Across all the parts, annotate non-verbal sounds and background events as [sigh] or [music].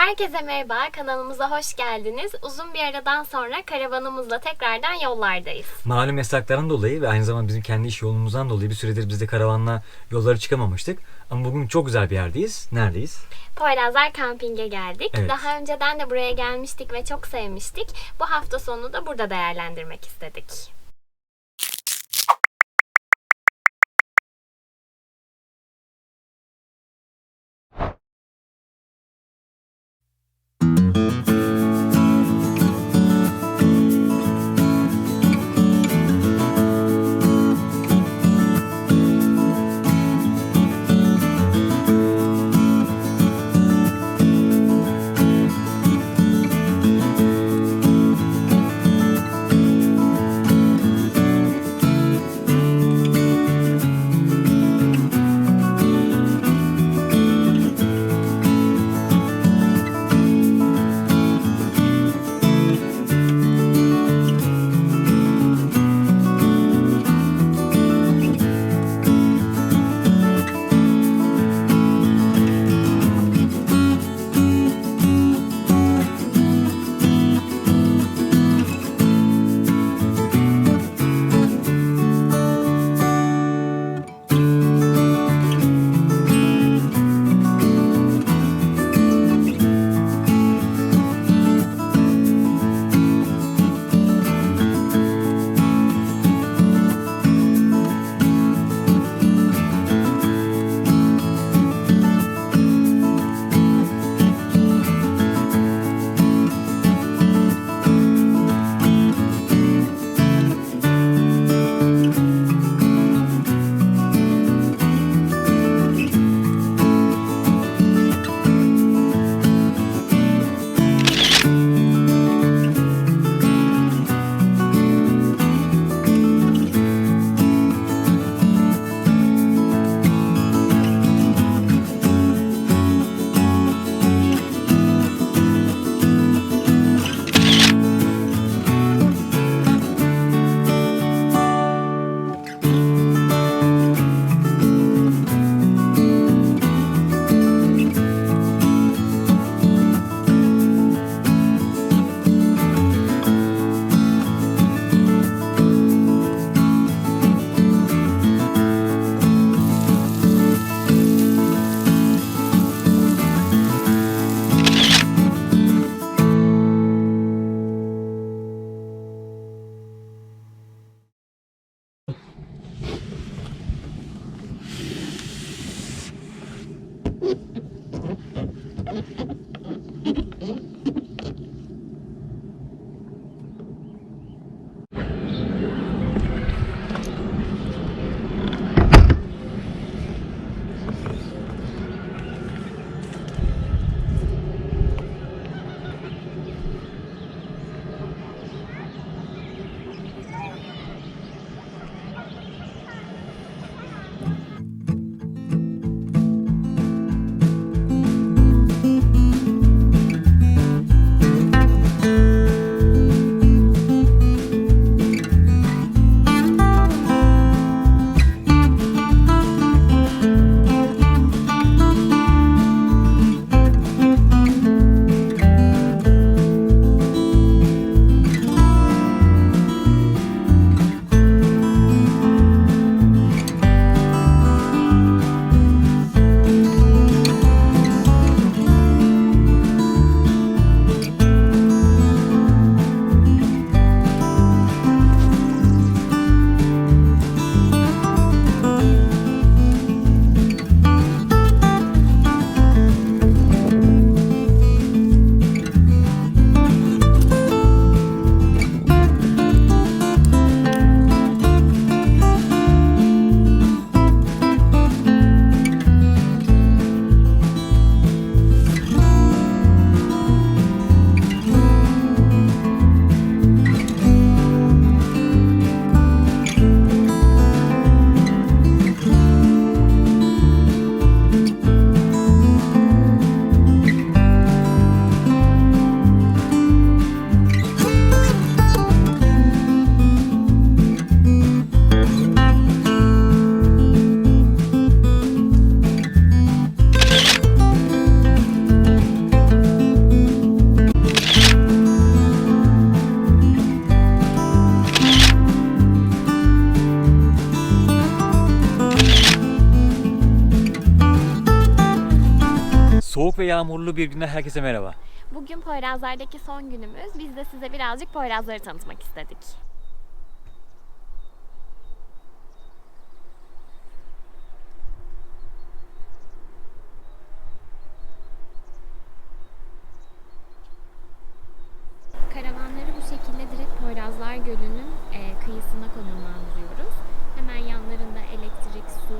Herkese merhaba, kanalımıza hoş geldiniz. Uzun bir aradan sonra karavanımızla tekrardan yollardayız. Malum yasaklardan dolayı ve aynı zamanda bizim kendi iş yoğunluğumuzdan dolayı bir süredir biz de karavanla yollara çıkamamıştık. Ama bugün çok güzel bir yerdeyiz. Neredeyiz? Poyrazlar Kamping'e geldik. Evet. Daha önceden de buraya gelmiştik ve çok sevmiştik. Bu hafta sonu da burada değerlendirmek istedik. Yağmurlu bir günde herkese merhaba. Bugün Poyrazlar'daki son günümüz. Biz de size birazcık Poyrazları tanıtmak istedik. Karavanları bu şekilde direkt Poyrazlar Gölü'nün e, kıyısına konumlandırıyoruz. Hemen yanlarında elektrik, su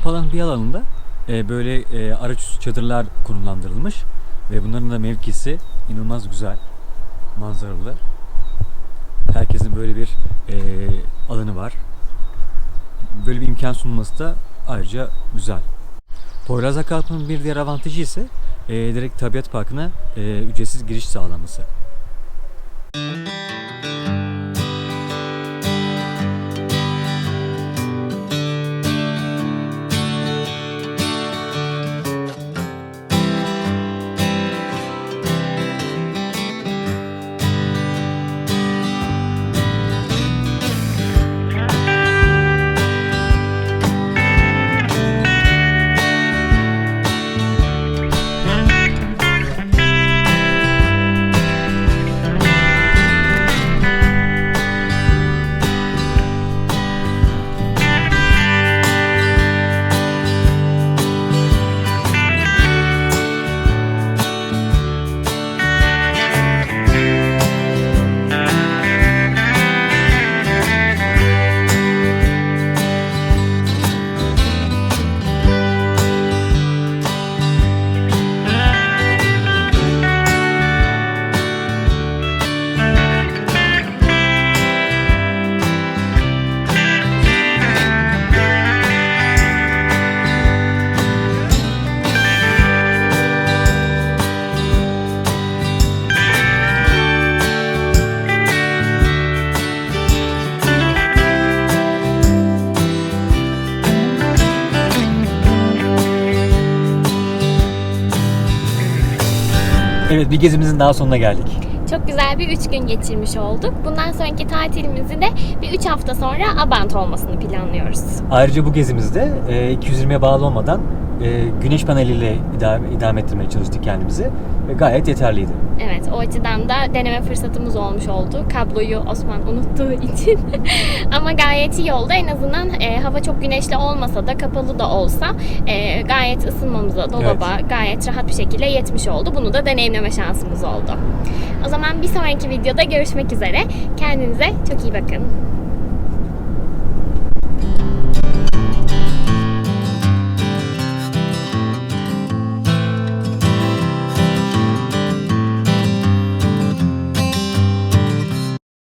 Kamp alanı bir alanında e, böyle e, araç üstü çadırlar konumlandırılmış ve bunların da mevkisi inanılmaz güzel, manzaralı. Herkesin böyle bir e, alanı var. Böyle bir imkan sunulması da ayrıca güzel. Poyraz'a kampının bir diğer avantajı ise e, direkt tabiat parkına e, ücretsiz giriş sağlaması. Evet bir gezimizin daha sonuna geldik. Çok güzel bir üç gün geçirmiş olduk. Bundan sonraki tatilimizi de bir üç hafta sonra Abant olmasını planlıyoruz. Ayrıca bu gezimizde e, 220'ye bağlı olmadan e, güneş paneliyle idame, idame ettirmeye çalıştık kendimizi ve gayet yeterliydi. Evet, o açıdan da deneme fırsatımız olmuş oldu. Kabloyu Osman unuttuğu [laughs] için. Ama gayet iyi oldu. En azından e, hava çok güneşli olmasa da kapalı da olsa e, gayet ısınmamıza, dolaba gayet rahat bir şekilde yetmiş oldu. Bunu da deneyimleme şansımız oldu. O zaman bir sonraki videoda görüşmek üzere. Kendinize çok iyi bakın.